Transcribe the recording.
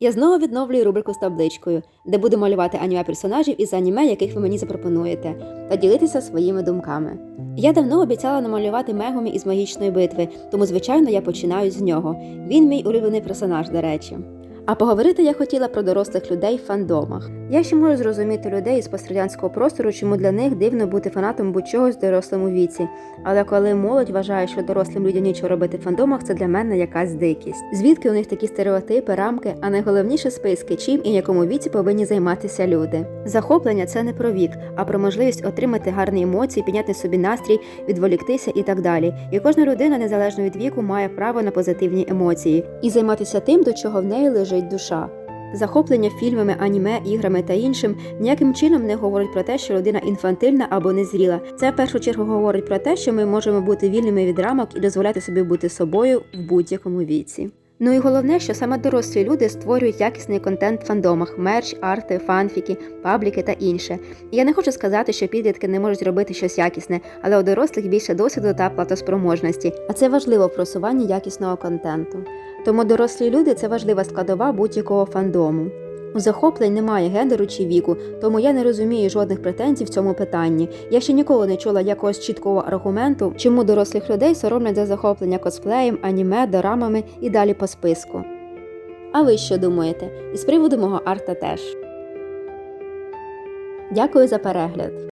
Я знову відновлюю рубрику з табличкою, де буду малювати аніме персонажів із аніме, яких ви мені запропонуєте, та ділитися своїми думками. Я давно обіцяла намалювати Мегумі із магічної битви, тому звичайно я починаю з нього. Він мій улюблений персонаж, до речі. А поговорити я хотіла про дорослих людей в фандомах. Я ще можу зрозуміти людей із пострадянського простору, чому для них дивно бути фанатом будь-чогось в дорослому віці. Але коли молодь вважає, що дорослим людям нічого робити в фандомах, це для мене якась дикість. Звідки у них такі стереотипи, рамки, а найголовніше списки, чим і в якому віці повинні займатися люди. Захоплення це не про вік, а про можливість отримати гарні емоції, підняти собі настрій, відволіктися і так далі. І кожна людина, незалежно від віку, має право на позитивні емоції і займатися тим, до чого в неї лежить душа. Захоплення фільмами, аніме, іграми та іншим ніяким чином не говорить про те, що людина інфантильна або незріла. Це в першу чергу говорить про те, що ми можемо бути вільними від рамок і дозволяти собі бути собою в будь-якому віці. Ну і головне, що саме дорослі люди створюють якісний контент в фандомах, мерч, арти, фанфіки, пабліки та інше. І я не хочу сказати, що підлітки не можуть робити щось якісне, але у дорослих більше досвіду та платоспроможності, а це важливо в просуванні якісного контенту. Тому дорослі люди це важлива складова будь-якого фандому. У захоплень немає гендеру чи віку, тому я не розумію жодних претензій в цьому питанні. Я ще ніколи не чула якогось чіткого аргументу, чому дорослих людей соромлять за захоплення косплеєм, аніме, дорамами і далі по списку. А ви що думаєте? І з приводу мого арта теж. Дякую за перегляд.